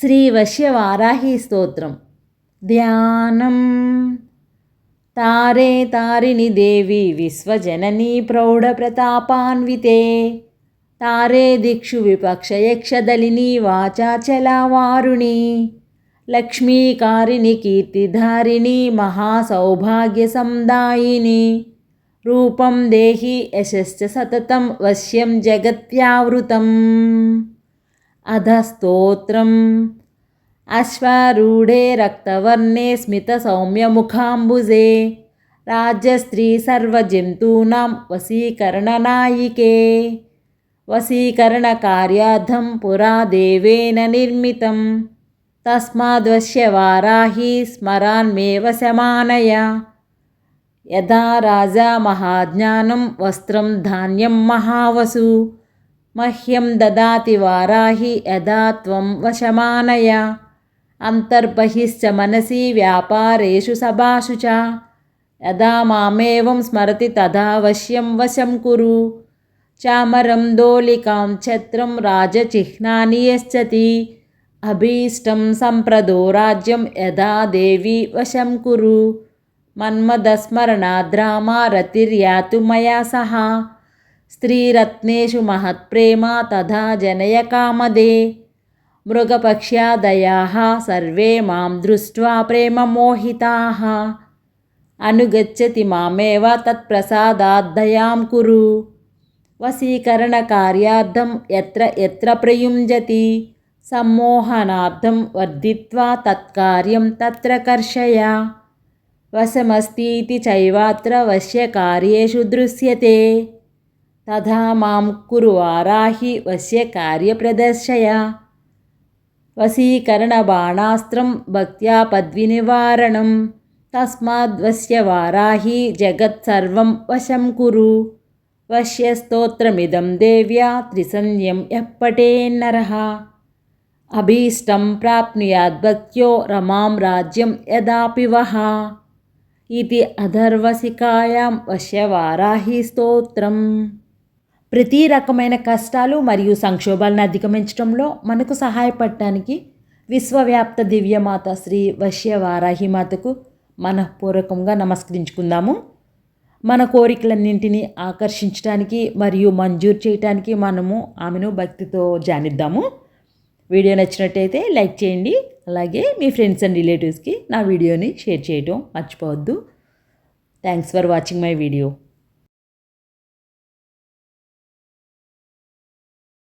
శ్రీ వశ్య వారాహి స్తోత్రం. ధ్యానం. తారే తారిణి దేవి విశ్వజననీ ప్రౌఢప్రతాపాన్వితే తారే దిక్షు విపక్షయక్షదలిని వాచాచలావారుణి లక్ష్మీకారిణి కీర్తిధారిణి మహాసౌభాగ్య సందాయిని. రూపం దేహి యశశ్చ సతతం వశ్యం జగత్యావృతం. అధస్తోత్రం అశ్వారూఢే రక్తవర్ణే స్మితసౌమ్యముఖాంబుజే రాజ్యస్త్రీ సర్వజంతూనాం వశీకరణనాయికే. వశీకరణకార్యార్థం పురా దేవేన నిర్మితం. తస్మాద్వశ్య వారాహి స్మరాన్మేవ శమానయ. యథా రాజా మహాజ్ఞానం వస్త్రం ధాన్యం మహావసు. మహ్యం దదాతి వారాహి యదా త్వం వశమానయ. అంతర్బహిశ్చ మనసి వ్యాపారేషు సభాషు చ. యదా మామేవం స్మరతి తదా వశ్యం వశం కురు. చామరం దోళికాం ఛత్రం రాజచిహ్నాని యశ్చతి అభీష్టం సంప్రదో రాజ్యం యదా దేవి వశం కురు. మన్మదస్మరణాద్రామా రతిర్యాతు మయా సహా. స్త్రీరత్నేషు మహత్ప్రేమ తథా జనయ కామదే మృగపక్ష్యాదయాः సర్వే మాం దృష్ట్వా ప్రేమమోహితాः అనుగచ్చతి మామేవ తత్ప్రసాదాద్దయాం కురు వశీకరణకార్యార్థం ఎత్ర ఎత్ర ప్రయుంజతి సమ్మోహనార్థం వర్ధిత్వా తత్కార్యం తత్ర కర్షయ వశమస్तीति చైవాత్ర వశ్యకార్యేషు దృశ్యతే తథా మాం కురు వారాహి వశ్య కార్యప్రదర్శయ వశీకరణ బాణాస్త్రం భక్త్యా పద్వినివారణం తస్మాద్వశ్య వారాహి జగత్సర్వం వశం కురు వశ్య స్తోత్రమిదం దేవ్యా త్రిసంధ్యం యః పఠేన్నరः అభీష్టం ప్రాప్నుయాద్భక్త్యో రమాం రాజ్యం యదాపి వహ ఇది అధర్వసికాయాం వశ్యవారాహి స్తోత్రం ప్రతి రకమైన కష్టాలు మరియు సంక్షోభాలను అధిగమించడంలో మనకు సహాయపడటానికి విశ్వవ్యాప్త దివ్యమాత శ్రీ వశ్య మాతకు మనఃపూర్వకంగా నమస్కరించుకుందాము. మన కోరికలన్నింటినీ ఆకర్షించడానికి మరియు మంజూరు చేయటానికి మనము ఆమెను భక్తితో జానిద్దాము. వీడియో నచ్చినట్టయితే లైక్ చేయండి. అలాగే మీ ఫ్రెండ్స్ అండ్ రిలేటివ్స్కి నా వీడియోని షేర్ చేయటం మర్చిపోవద్దు. Thanks for watching my video.